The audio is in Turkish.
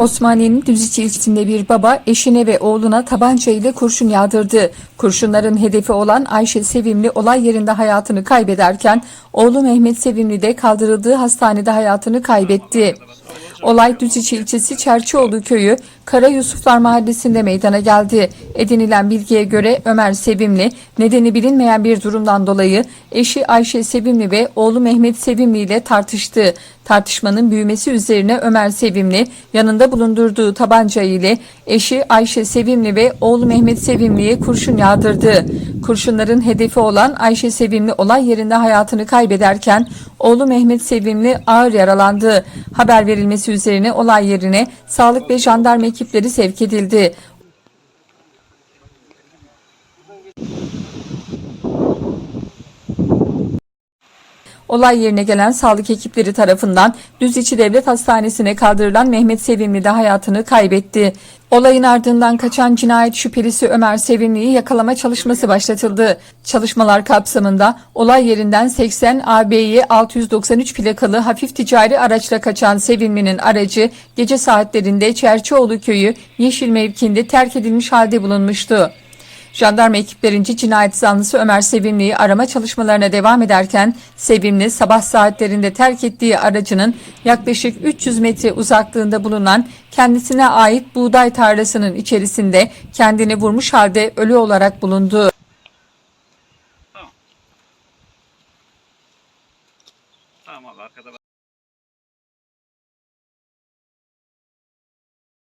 Osmaniye'nin Düzici ilçesinde bir baba eşine ve oğluna tabanca ile kurşun yağdırdı. Kurşunların hedefi olan Ayşe Sevimli olay yerinde hayatını kaybederken oğlu Mehmet Sevimli de kaldırıldığı hastanede hayatını kaybetti. Olay Düzici ilçesi Çerçioğlu köyü Kara Yusuflar mahallesinde meydana geldi. Edinilen bilgiye göre Ömer Sevimli nedeni bilinmeyen bir durumdan dolayı eşi Ayşe Sevimli ve oğlu Mehmet Sevimli ile tartıştı. Tartışmanın büyümesi üzerine Ömer Sevimli yanında bulundurduğu tabanca ile eşi Ayşe Sevimli ve oğlu Mehmet Sevimli'ye kurşun yağdırdı. Kurşunların hedefi olan Ayşe Sevimli olay yerinde hayatını kaybederken oğlu Mehmet Sevimli ağır yaralandı. Haber verilmesi üzerine olay yerine sağlık ve jandarma ekipleri sevk edildi. Olay yerine gelen sağlık ekipleri tarafından Düziçi Devlet Hastanesi'ne kaldırılan Mehmet Sevimli de hayatını kaybetti. Olayın ardından kaçan cinayet şüphelisi Ömer Sevimli'yi yakalama çalışması başlatıldı. Çalışmalar kapsamında olay yerinden 80 AB'yi 693 plakalı hafif ticari araçla kaçan Sevimli'nin aracı gece saatlerinde Çerçioğlu köyü Yeşil mevkinde terk edilmiş halde bulunmuştu. Jandarma ekiplerince cinayet zanlısı Ömer Sevimli'yi arama çalışmalarına devam ederken Sevimli sabah saatlerinde terk ettiği aracının yaklaşık 300 metre uzaklığında bulunan kendisine ait buğday tarlasının içerisinde kendini vurmuş halde ölü olarak bulundu.